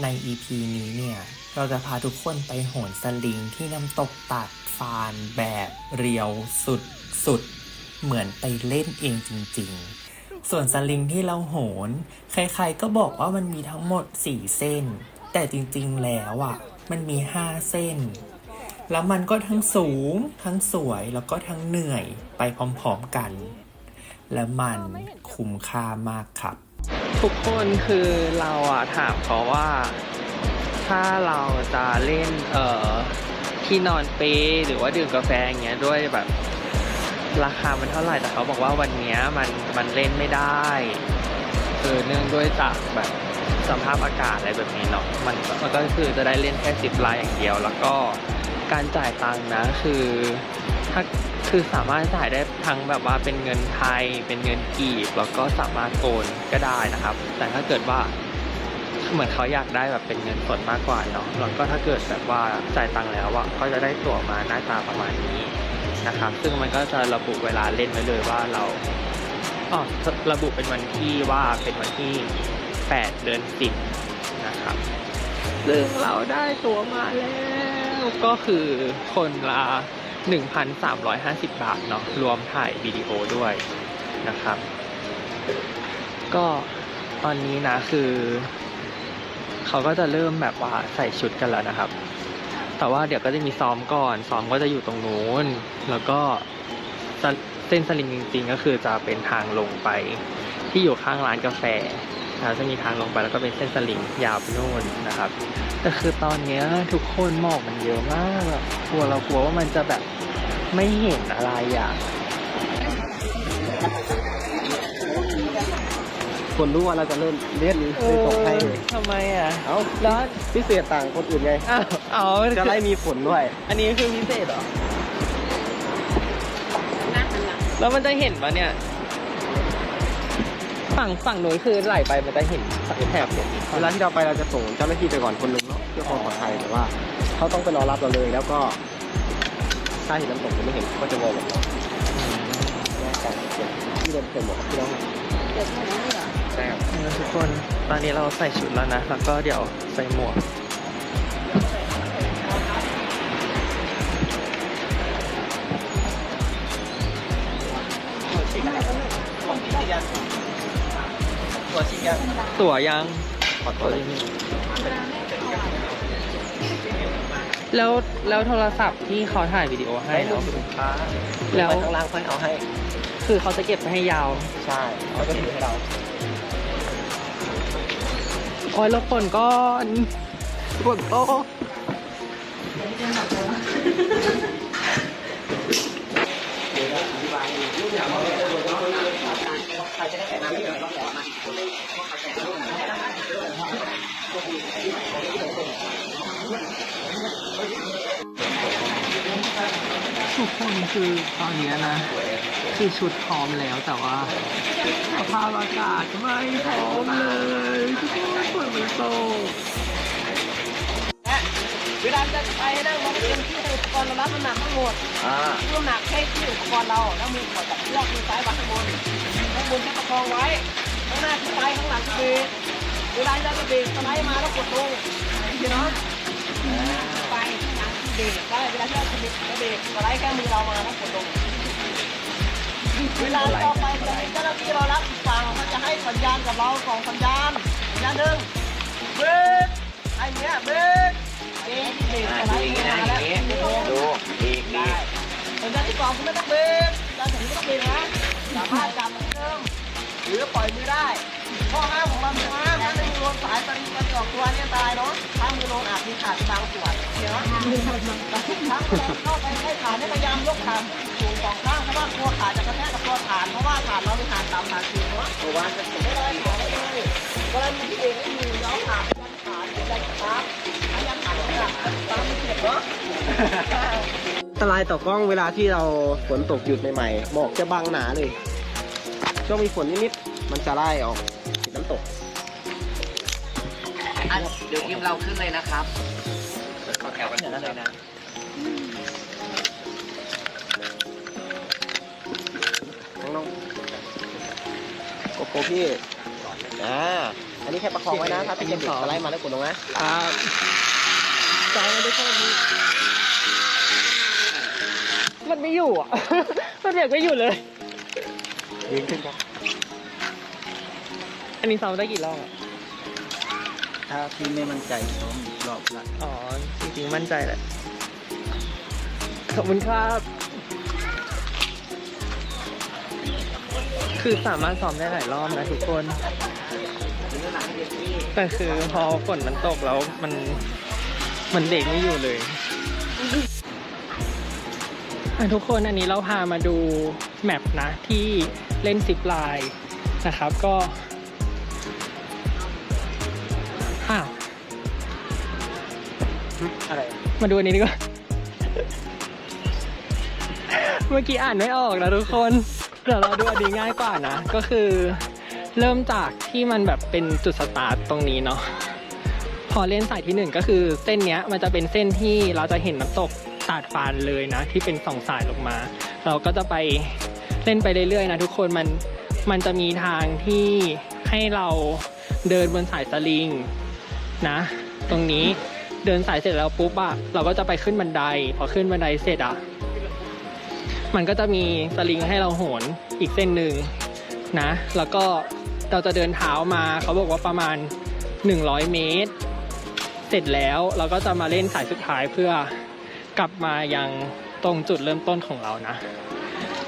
ใน EP นี้เนี่ย เราจะพาทุกคนไปโหนสลิงที่น้ำตกตัดฟานแบบเรียวสุดสุด เหมือนไปเล่นเองจริง ๆ ส่วนสลิงที่เราโหน ใครๆก็บอกว่ามันมีทั้งหมด 4 เส้น แต่จริงๆแล้วอะ มันมี 5 เส้น แล้วมันก็ทั้งสูง ทั้งสวยแล้วก็ทั้งเหนื่อยไปพร้อมๆกัน และมันคุ้มค่ามากครับ ทุกคนคือเราอะถามเขาว่า ถ้าเราจะเล่นเอ่อที่นอนเปย์หรือว่าดื่มกาแฟอย่างเงี้ยด้วยแบบ ราคามันเท่าไหร่แต่เขาบอกว่าวันนี้มันมันเล่นไม่ได้คือเนื่องด้วยจากแบบสภาพอากาศอะไรแบบนี้เนาะมันมันก็คือจะได้เล่นแค่สิบลายอย่างเดียว แล้วก็การจ่ายตังค์นะคือถ้า คือสามารถจ่ายได้ทั้งแบบว่าเป็นเงินไทย เป็นเงินกีบ แล้วก็สามารถโอนก็ได้นะครับ แต่ถ้าเกิดว่าเหมือนเขาอยากได้แบบเป็นเงินสดมากกว่าเนาะแล้วก็ถ้าเกิดแบบว่าจ่ายตังค์แล้วอะก็จะได้ตั๋วมาหน้าตาประมาณนี้นะครับ ซึ่งมันก็จะระบุเวลาเล่นไว้เลยว่าเราอ๋อระบุเป็นวันที่ว่าเป็นวันที่ 8 เดือน10นะครับซึ่งเราได้ตั๋วมาแล้ว ก็คือคนละ 1,350 บาทเนาะรวมถ่ายวิดีโอด้วยนะครับ ก็ตอนนี้นะคือ เขาก็จะเริ่มแบบว่าใส่ชุดกันแล้วนะครับ แต่ว่าเดี๋ยวก็จะมีซ้อมก่อนซ้อมก็จะอยู่ตรงนู้น แล้วก็เส้นสลิงจริง ๆ ก็คือจะเป็นทางลงไปที่อยู่ข้างร้านกาแฟ นะจะมีทางลงไปแล้วก็เป็นเส้นสลิงยาวไปนู่นนะครับ แต่คือตอนเนี้ยทุกคนหมอกมันเยอะมากแบบกลัวเรากลัวว่ามันจะแบบไม่เห็นอะไรอะคนรู้ว่าเราจะเริ่มเล่นเลยส่งให้ทำไมอะเอ้าแล้วพิเศษต่างคนอื่นไงอ้าวเอาจะไล่มีผลด้วย อันนี้คือพิเศษเหรอแล้วมันจะเห็นปะเนี่ย ฝั่งฝั่งนู้นคือไหลไปมันจะเห็นแถบเนี่ยเวลาที่เราไปเราจะส่งเจ้าหน้าที่ไปก่อนคนหนึงเนาะเพื่อความปลอดภัยแต่ว่าเขาต้องไปรอรับเราเลยแล้วก็ถ้าเห็นน้ำตกจะไม่เห็นก็จะวอลบอกเราแยกกันเก็บที่เดิมเต็มหมดที่เราใช่ครับ ทุกคน ตอนนี้เราใส่ชุดแล้วนะ แล้วก็เดี๋ยวใส่หมวก ตัวชี้ยังตั๋วยังขอโทษเลยพี่แล้วแล้วโทรศัพท์ที่เขาถ่ายวิดีโอให้ให้ลูเนาะกลูกค้าแล้วไปข้างล่างค่อยเอาให้ คือเขาจะเก็บไปให้ยาว ใช่เขาจะถือให้เราโอ้ยแล้วฝนก้อนฝนโตก ทุกคนคือตอนนี้นะ คือชุดพร้อมแล้วแต่ว่าสภาพอากาศไม่พร้อมเลยทุกคนฝนมันตกเวลาจะไปนะเราเตรียมที่อุปกรณ์เรารับน้ำหนักทั้งหมดอ่าน้ำหนักให้ที่อุปกรณ์เราแล้วมือขอจับเชือกมือซ้ายวางข้างบนข้างบนที่ประคองไว้ ข้างหน้าที่ซ้ายข้างหลังที่เบรกเวลาจะเบรกสไลด์มาแล้วกดลงพี่น้องไปข้างหลังเบรกได้เวลาที่เราจะเบรกจะเบรกสไลด์แค่มือเรามาแล้วกดลงเวลาต่อไปเจ้าหน้าที่เรารับฟังเขาจะให้สัญญาณกับเราสองสัญญาณสัญญาณหนึ่งเบรกไอ้เนี้ยเบรกเบรกเบรกสไลด์มาแล้วดูอีกได้สัญญาณที่สองคุณไม่ต้องเบรกสัญญาณที่ไม่ต้องเบรกนะสามารถจับ เหมือนเดิมหรือปล่อยมือได้ ข้อห้ามของมันคือห้ามถ้ามือโดนสายตอนนี้มันออกตัวเนี่ยตายเนาะถ้ามือโดนอาจมีขาดบางส่วนเนาะแต่ทุกครั้งเราเข้าไปให้ฐานให้พยายามยกฐานสูงสองข้างเพราะว่าตัวขาจะกระแทกกับตัวฐานเพราะว่าฐานเราเป็นฐานต่ำฐานสูงเนาะตัววางจะสูงไม่ได้ฐานไม่ได้เวลามีที่เองไม่มีย้อมฐานยันฐานยันฐานยันฐานเนี่ยตามมีเจ็บเนาะอันตรายต่อกล้องเวลาที่เราฝนตกหยุดใหม่ๆหมอกจะบังหนาเลยช่วงมีฝนนิดๆ มันจะไล่ออกติดน้ำตกอะเดี๋ยวทีมเราขึ้นเลยนะครับขอแถวกันเลยนะน้องๆโกโก้พี่อ่าอันนนี้แค่ประคองไว้นะ ถ้าพี่เกมเด็กสไลด์มาแล้วกดลงนะอ่าใจไม่ได้เข้ามามันไม่อยู่อะ มันเบรกไม่อยู่เลยยืนขึ้นครับ อันนี้ซ้อมได้กี่รอบอะถ้าพี่ไม่มั่นใจซ้อมรอบละอ๋อ จริงๆมั่นใจแหละ ขอบคุณครับ คือสามารถซ้อมได้หลายรอบนะทุกคน แต่คือพอฝนมันตกแล้วมันมันเบรกไม่อยู่เลยอะทุกคนอันนี้เราพามาดูแมปนะที่เล่นซิปไลน์นะครับก็ มาดูอันนี้ดีกว่า เมื่อกี้อ่านไม่ออกนะทุกคนเดี๋ยวเราดูอันนี้ง่ายกว่านะ ก็คือ เริ่มจากที่มันแบบเป็นจุดสตาร์ทตรงนี้เนาะ พอเล่นสายที่หนึ่งก็คือเส้นเนี้ยมันจะเป็นเส้นที่เราจะเห็นน้ำตกตาดฟานเลยนะ ที่เป็นสองสายลงมา เราก็จะไปเล่นไปเรื่อยๆนะทุกคนมันมันจะมีทางที่ให้เราเดินบนสายสลิงนะ ตรงนี้ เดินสายเสร็จแล้วปุ๊บอะเราก็จะไปขึ้นบันได พอขึ้นบันไดเสร็จอะมันก็จะมีสลิงให้เราโหนอีกเส้นหนึ่งนะ แล้วก็เราจะเดินเท้ามาเขาบอกว่าประมาณ 100 เมตร เสร็จแล้วเราก็จะมาเล่นสายสุดท้ายเพื่อกลับมายังตรงจุดเริ่มต้นของเรานะ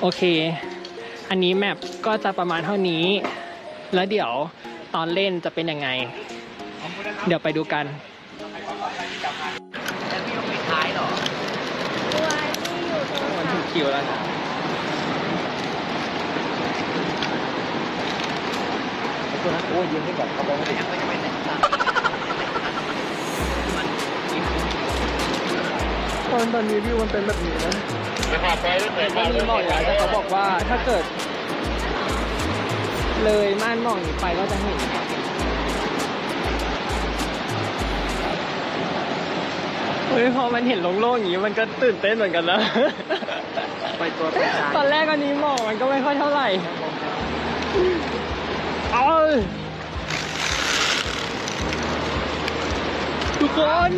โอเค อันนี้แมปก็จะประมาณเท่านี้ แล้วเดี๋ยวตอนเล่นจะเป็นยังไง เดี๋ยวไปดูกัน คิวแล้วนะโอ้ยยืนขึ้นก่อนเขาบอกว่ายังไม่จะไปไหนต่างตอนตอนนี้วิวมันเป็นแบบนี้นะก็มีหมอกอยู่แล้วแต่เขาบอกว่าถ้าเกิด เลยม่านหมอกนี้ไปก็จะเห็น เฮ้ยพอมันเห็นโล่งๆอย่างนี้มันก็ตื่นเต้นเหมือนกันนะไปตัวไปตายตอนแรกอันนี้หมอกมันก็ไม่ค่อยเท่าไหร่เอาทุกคน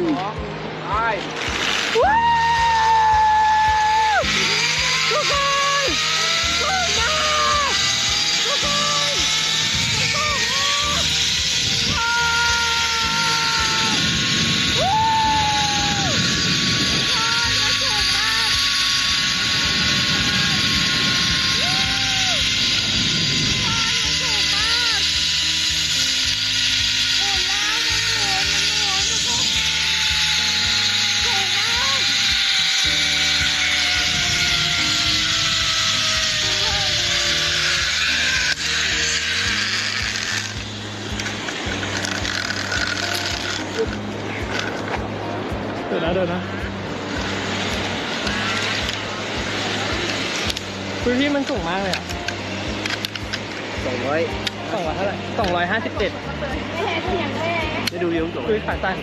ใช่ ห้าสิบเจ็ดจะดูวิวสองคือขาสั้น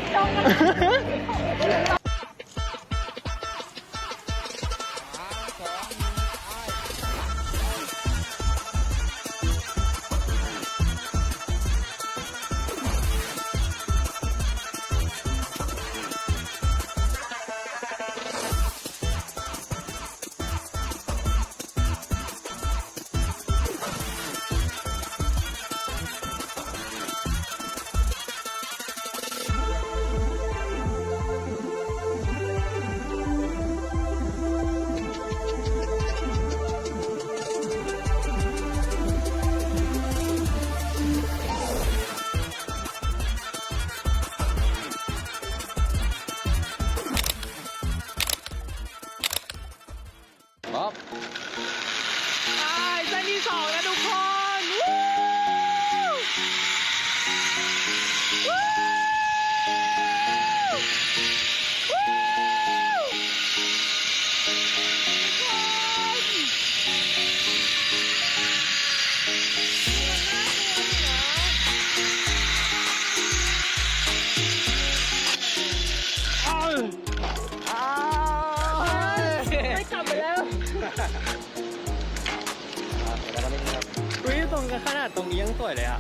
อ้าวอ้าวไม่กลับไปแล้วแล้วก็ไม่ครับ อุ้ยตรงขนาดตรงนี้ยังสวยเลยอะ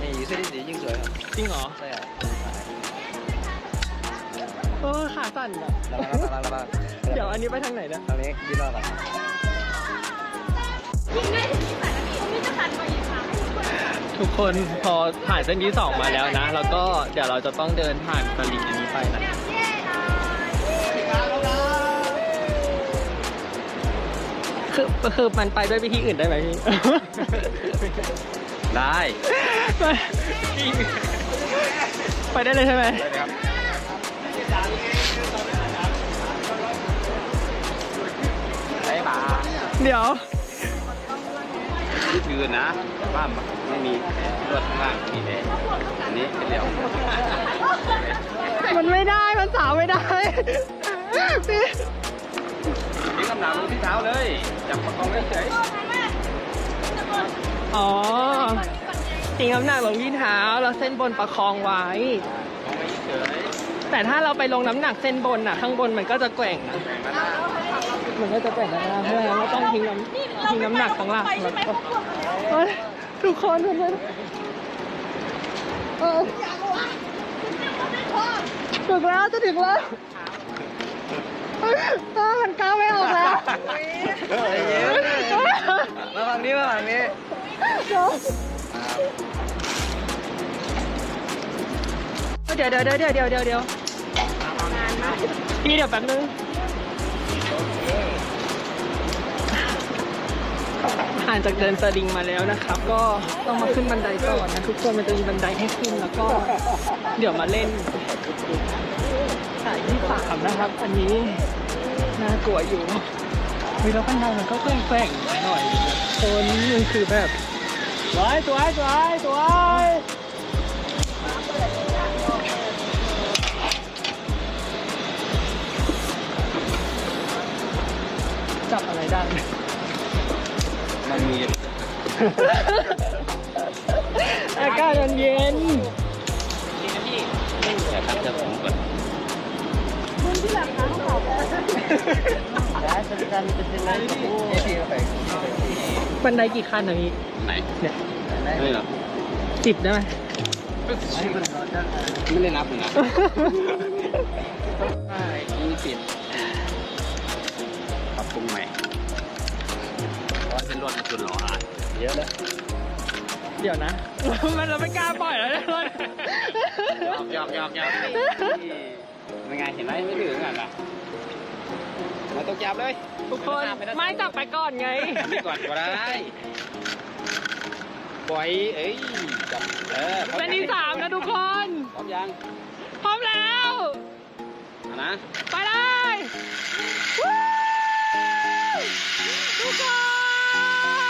นี่สีเส้นที่สียิ่งสวยครับ จริงเหรอใช่ครับเออขาสั่นแบบระวังระวังระวังเดี๋ยวอันนี้ไปทางไหนนะทางนี้ยืนรอก่อนทุกคนพอผ่านเส้นที่สองมาแล้วนะ แล้วก็เดี๋ยวเราจะต้องเดินผ่านตลิ่งอันนี้ไปนะ คือคือมันไปด้วยวิธีอื่นได้ไหมพี่ ได้ไปได้เลยใช่ไหม ได้ครับไอ้บ้าเดี๋ยวที่ถือนะบ้านไม่มีรถข้างล่างมีแต่อันนี้เป็นเรียวมันไม่ได้ มันสาวไม่ได้พี่ทิ้งคำ หนามลงที่เท้าเลย จับประคองไว้เฉยอ๋อทิ้งน้ำหนักลงที่เท้าแล้วเส้นบนประคองไว้มองไว้เฉยแต่ถ้าเราไปลงน้ำหนักเส้นบนอะ ข้างบนมันก็จะแกว่งนะแข่งกันนะมันก็จะแกว่งนะเพราะฉะนั้นเราต้องทิ้งน้ำทิ้งน้ำหนักข้างล่างแล้วก็เอ้ยทุกคนทุกคนเออถึงแล้วจะถึงแล้วเอ้ออมันก้าวไม่ออกแล้วเฮ้ยเย็นมาฝั่งนี้มาฝั่งนี้เดี๋ยวเดี๋ยวเดี๋ยวเดี๋ยวเดี๋ยวเดี๋ยวพี่เดี๋ยวแป๊บนึงผ่านจากเดินสลิงมาแล้วนะครับ ก็ต้องมาขึ้นบันไดก่อนนะทุกคนมันจะมีบันไดให้ขึ้นแล้วก็ เดี๋ยวมาเล่นายที่สามนะครับ อันนี้น่ากลัวอยู่เฮ้ยแล้วบันไดมันก็แกว่งๆหน่อยคนมันคือแบบสวยสวยสวยสวยจับอะไรได้มันมีอากาศมันเย็นแต่ครับจะผมก่อน ได้เป็นการเป็นยังไงที่ไปบันไดกี่ขั้นอะพี่ไหนเนี่ยไม่หรอสิบได้ไหมไม่ได้นับเลยนะยี่สิบปรับปรุงใหม่เพราะเส้นลวดมันจุดหล่ออะเยอะแล้วเดี๋ยวนะ มันเราไม่กล้าปล่อยแล้วนะยอกยอกยอก เป็นไงเห็นไหมไม่ถึงอะนะมาตกจับเลยทุกคนไม่จับไปก่อนไงไม่ก่อนก็ได้ปล่อยเอ้ยจับเออเส้นที่สามนะทุกคนพร้อมยังพร้อมแล้วอะนะไปเลยวู้ทุกคนมัน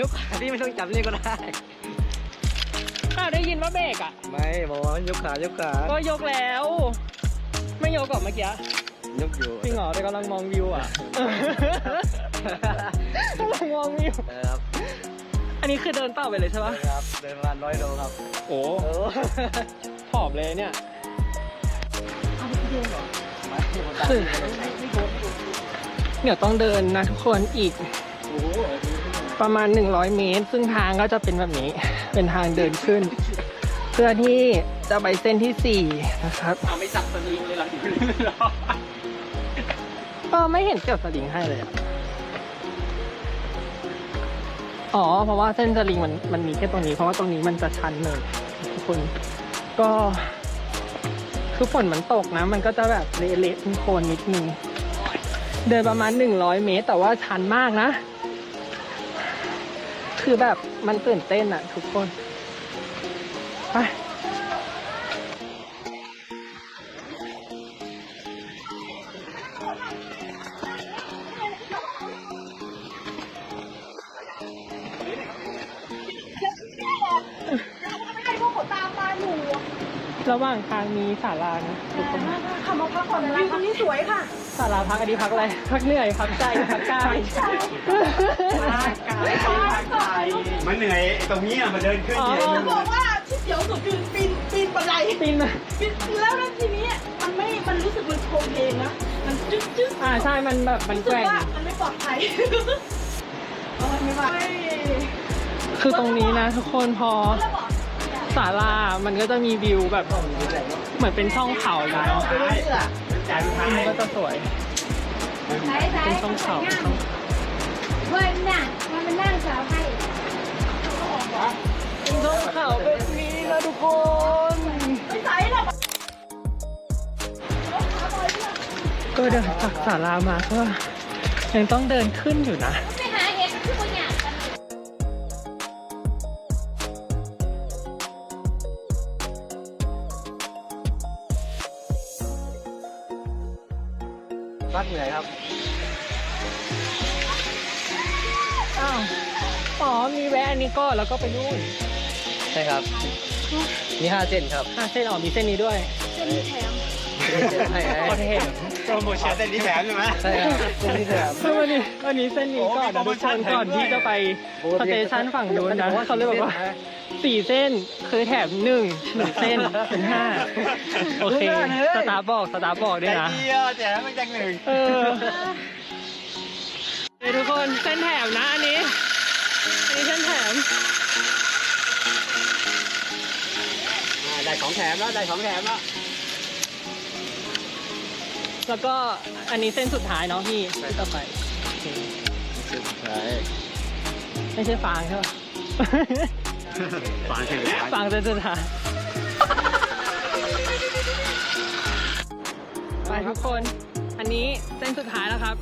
ยยกขาที่ไม่ต้องจับนี่ก็ได้อ้าวได้ยินว่าเบรกอะ ไม่บอกว่ายกขายกขาก็ยกแล้ว ไม่ยกก่อนเมื่อกี้ยกอยู่จริงเหรอแต่กำลังมองวิวอะกำลังมองวิวครับอันนี้คือเดินเต่าไปเลยใช่ปะครับเดินประมาณร้อยโลครับโอ้โอ้ผอมเลยเนี่ยไม่ผมตัดคือเดี๋ยวต้องเดินนะทุกคนอีก ประมาณ 100 เมตร ซึ่งทางก็จะเป็นแบบนี้ เป็นทางเดินขึ้น เพื่อที่จะไปเส้นที่ 4 นะครับเอาไม่จับสลิงเลยหรอเออไม่เห็นเกี่ยวสลิงให้เลยอะอ๋อ เพราะว่าเส้นสลิงมันมันมีแค่ตรงนี้ เพราะว่าตรงนี้มันจะชันเลยทุกคนก็คือฝนมันตกนะ มันก็จะแบบเละๆโคลนๆนิดนึง เดินประมาณหนึ่งร้อยเมตร แต่ว่าชันมากนะ คือแบบมันตื่นเต้นอะทุกคนไปไม่ได้พวกเขาตามมาหนูระหว่างทางมีศาลานะทุกคนขับมาพักผ่อนวิวตรงนี้สวยค่ะ สาราพักอันนี้พักอะไร พักเหนื่อย พักใจ พักกายมันเหนื่อยไอ้ตรงนี้อะมันเดินขึ้นอ๋อเนี่ย จะบอกว่าที่เสียวสุดคือปีนปีนบันไดปีนมาปีนแล้วแล้วทีนี้มันไม่ มันรู้สึกมันโครงเพลงนะ มันจึ๊กจึ๊กอ่าใช่ มันแบบมันรู้แกสึกว่งว่ามันไม่ปลอดภัยเออไม่ไหวคือตรงนี้นะ ทุกคนพอแล้วบอกศาลามันก็จะมีวิวแบบ เหมือนเป็นช่องเขาอยู่เนาะ จายสุดท้ายมันก็จะสวยเป็นช่องเขาช่องเฮ้ยมันนั่งมันมันั่งสาวให้เป็นช่องเขาแบบนี้นะทุกคนไม่ใส่หรอกก็เดินจากศาลามาก็ยังต้องเดินขึ้นอยู่นะ ก็แล้วก็ไปนู่นใช่ครับมีห้าเส้นครับอะเส้นออกมีเส้นนี้ด้วยเส้นนี้แถมใช่โอเคโปรโมชั่น เส้นนี้แถมใช่ไหมใช่ครับเส้นที่แถมคือวันนี้วันนี้เส้นนี้ก่อนนะทุกคนก่อนที่จะไปสเตชันฝั่งนู้นนะเขาเลยบอกว่าสี่เส้นคือแถมหนึ่งหนึ่งเส้นเป็นห้าโอเคสตาร์บอกสตาร์บอกด้วยนะใจดีอะแถมมันจังหนึ่งเออเฮ้ยทุกคนเส้นแถมนะอันนี้ อันนี้เส้นแถมได้ของแถมแล้วได้ของแถมแล้วแล้วก็อันนี้เส้นสุดท้ายเนาะพี่ที่ต่อไปโอเคใช่ไม่ใช่ฟางใช่ปะ ฟังถึงแล้วฟางเส้นสุดท้าย ไปทุกคน อันนี้เส้นสุดท้ายแล้วครับ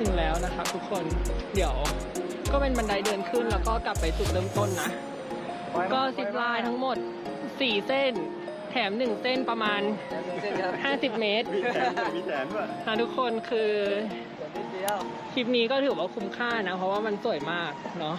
ถึงแล้วนะคะทุกคนเดี๋ยวก็เป็นบันไดเดินขึ้นแล้วก็กลับไปจุดเริ่มต้นนะ ก็สิบลายทั้งหมดสี่เส้น แถมหนึ่งเส้นประมาณ 50 เมตรมีแถมด้วยมีแถมด้วยนะทุกคนคือคลิปนี้ก็ถือว่าคุ้มค่านะ เพราะว่ามันสวยมากเนาะ